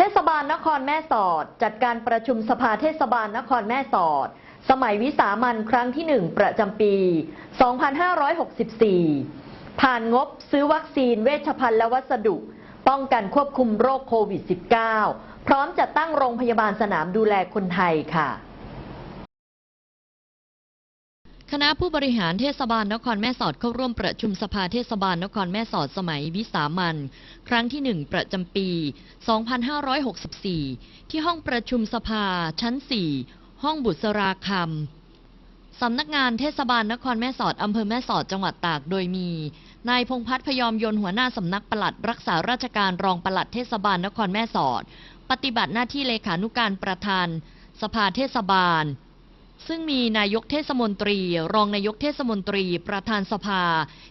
เทศบาลนครแม่สอด จัดการประชุมสภาเทศบาลนครแม่สอด สมัยวิสามันครั้งที่หนึ่งประจำปี 2564 ผ่านงบซื้อวัคซีนเวชภัณฑ์และวัสดุ ป้องกันควบคุมโรคโควิด -19 พร้อมจัดตั้งโรงพยาบาลสนามดูแลคนไทยค่ะ คณะผู้บริหารเทศบาลนครแม่สอดเข้าร่วมประชุมสภาเทศบาลนครแม่สอดสมัยวิสามันครั้งที่หนึ่งประจำปี 2564 ที่ห้องประชุมสภาชั้น 4 ห้องบุษราคำสำนักงานเทศบาลนครแม่สอดอำเภอแม่สอดจังหวัดตากโดยมี นายพงพัฒน์พยอมยนหัวหน้าสำนักปลัดรักษาราชการรองปลัดเทศบาลนครแม่สอด ปฏิบัติหน้าที่เลขานุการประธาน สภาเทศบาล ซึ่งมีนายกเทศมนตรี รองนายกเทศมนตรี ประธานสภา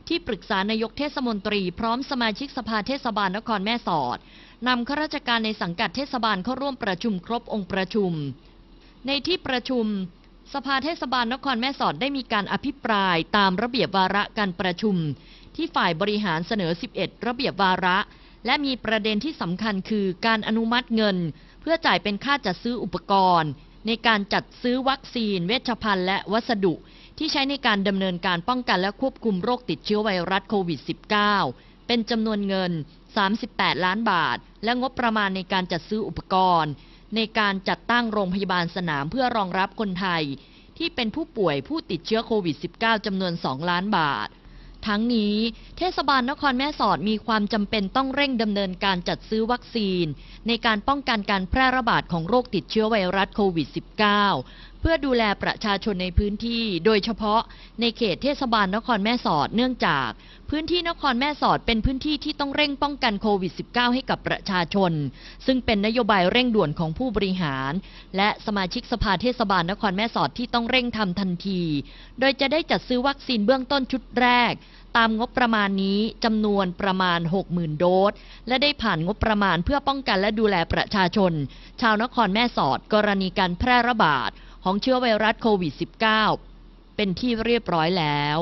ที่ปรึกษานายกเทศมนตรี พร้อมสมาชิกสภาเทศบาลนครแม่สอดนำข้าราชการในสังกัดเทศบาลเข้าร่วมประชุมครบองค์ประชุม ในที่ประชุม สภาเทศบาลนครแม่สอดได้มีการอภิปรายตามระเบียบวาระการประชุม ที่ฝ่ายบริหารเสนอ 11 ระเบียบวาระ และมีประเด็นที่สำคัญคือการอนุมัติเงิน เพื่อจ่ายเป็นค่าจัดซื้ออุปกรณ์ในการจัดซื้อวัคซีน เวชภัณฑ์และวัสดุ ที่ใช้ในการดำเนินการป้องกันและควบคุมโรคติดเชื้อไวรัสโควิด -19 เป็นจำนวนเงิน 38 ล้านบาท และงบประมาณในการจัดซื้ออุปกรณ์ ในการจัดตั้งโรงพยาบาลสนามเพื่อรองรับคนไทย ที่เป็นผู้ป่วยผู้ติดเชื้อโควิด -19 จำนวน 2 ล้านบาท ทั้งนี้เทศบาลนครแม่สอดมีความจำเป็นต้องเร่งดำเนินการจัดซื้อวัคซีน ในการป้องกันการแพร่ระบาดของโรคติดเชื้อไวรัสโควิด -19 พื่อดูแลประชาชนในพื้นที่ โดยเฉพาะในเขตเทศบาลนครแม่สอดเนื่องจาก พื้นที่นครแม่สอดเป็นพื้นที่ที่ต้องเร่งป้องกันโควิด -19 ให้กับประชาชน ซึ่งเป็นนโยบายเร่งด่วนของผู้บริหาร และสมาชิกสภาเทศบาลนครแม่สอดที่ต้องเร่งทำทันที โดยจะได้จัดซื้อวัคซีนเบื้องต้นชุดแรก ตามงบประมาณนี้จำนวนประมาณ 60,000 โดส และได้ผ่านงบประมาณเพื่อป้องกันและดูแลประชาชน ชาวนครแม่สอดกรณีการแพร่ระบาด ของเชื้อไวรัสโควิด -19 เป็นที่เรียบร้อยแล้ว